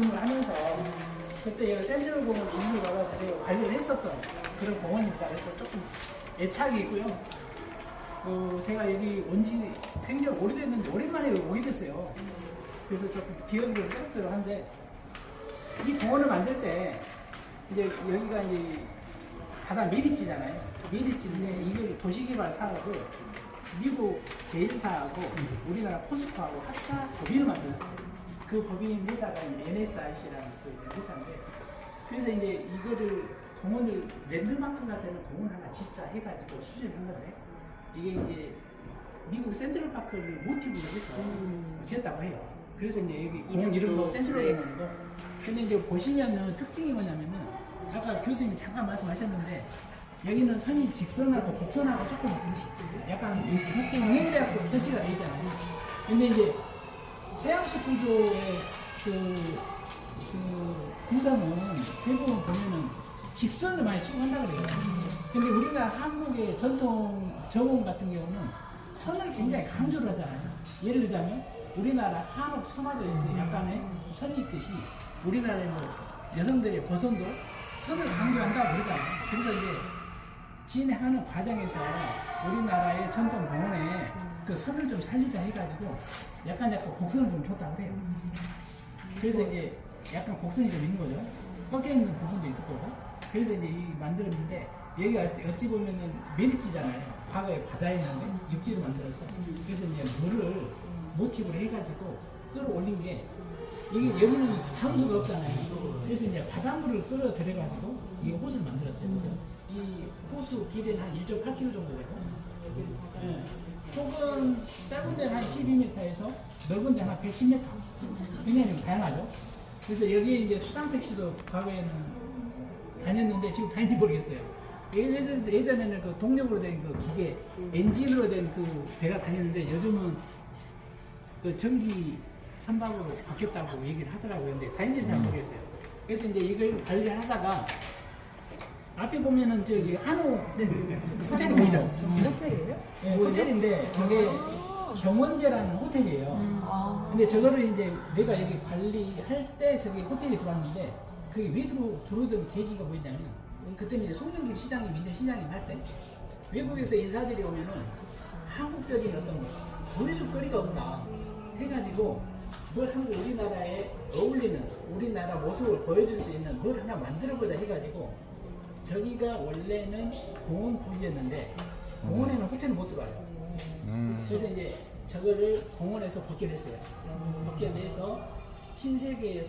근무를 하면서 그때 센트럴 공원 받아서 제가 관리를 했었던 그런 공원입니다. 그래서 조금 애착이 있고요. 그 제가 여기 온 지 굉장히 오래됐는데 오랜만에 오게 됐어요. 그래서 조금 기억이 좀 씁쓸한데 이 공원을 만들 때 이제 여기가 이제 바다 미립지잖아요. 미립지인데 이게 도시개발 사업을 미국 제일사하고 우리나라 포스코하고 합차 법인을 만들었어요. 그 법인 회사가 NSIC라는 그 회사인데 그래서 이제 이거를 공원을 랜드마크가 되는 공원 하나 짓자 해가지고 수준한 건데 이게 이제 미국 센트럴파크를 모티브로 해서 지었다고 해요. 그래서 이제 여기 공원 이름도 센트럴 공원이고 근데 이제 보시면은 특징이 뭐냐면은 아까 교수님이 잠깐 말씀하셨는데 여기는 선이 직선하고 곡선하고 조금 약간 평행대학도 설치가 되어 있잖아요. 근데 이제 서양식 구조의 그, 그 구성은 대부분 보면은 직선을 많이 추구한다 그래요. 근데 우리나라 한국의 전통 정원 같은 경우는 선을 굉장히 강조를 하잖아요. 예를 들자면 우리나라 한옥 천화도 이렇게 약간의 선이 있듯이 우리나라의 뭐 여성들의 보선도 선을 강조한다고 그러잖아요. 그래서 이제 진행하는 과정에서 우리나라의 전통 공원에 그 선을 좀 살리자 해가지고 약간 약간 곡선을 좀 줬다고 그래요. 그래서 이제 약간 곡선이 좀 있는 거죠. 꺾여 있는 부분도 있을 거고. 그래서 이제 이 만들었는데 여기가 어찌, 어찌 보면은 매립지잖아요. 과거에 바다에 있는데 육지로 만들었어. 그래서 이제 물을 모티브로 해가지고 끌어올린 게 여기 여기는 상수가 없잖아요. 그래서 이제 바닷물을 끌어들여가지고 이 호수를 만들었어요. 그래서 이 호수 길이는 한 1.8km 정도 되고, 예. 혹은 짧은 데는 한 12m에서 넓은 데는 한 110m. 굉장히 좀 다양하죠. 그래서 여기에 이제 수상 택시도 과거에는 다녔는데 지금 다니는지 모르겠어요. 예전, 예전에는 그 동력으로 된 그 기계, 엔진으로 된 그 배가 다녔는데 요즘은 그 전기 선박으로 바뀌었다고 얘기를 하더라고요. 근데 다인지는 잘 모르겠어요. 그래서 이제 이걸 관리를 하다가 앞에 보면은 저기 한우 호텔이 보이죠? 호텔이에요? 예, 호텔인데 저게 경원제라는 호텔이에요. 아. 근데 저거를 이제 내가 여기 관리할 때 저기 호텔이 들어왔는데 그게 왜 들어, 들어오던 계기가 뭐였냐면 그때는 이제 송영길 시장이 민전 시장님 할때 외국에서 인사들이 오면은 한국적인 어떤 보여줄 거리가 없다 해가지고 뭘 한국 우리나라에 어울리는 우리나라 모습을 보여줄 수 있는 뭘 하나 만들어보자 해가지고 저기가 원래는 공원 부지였는데 공원에는 호텔은 못 들어와요. 음. 그래서 이제 저거를 공원에서 벗겨냈어요. 벗겨내서 신세계에서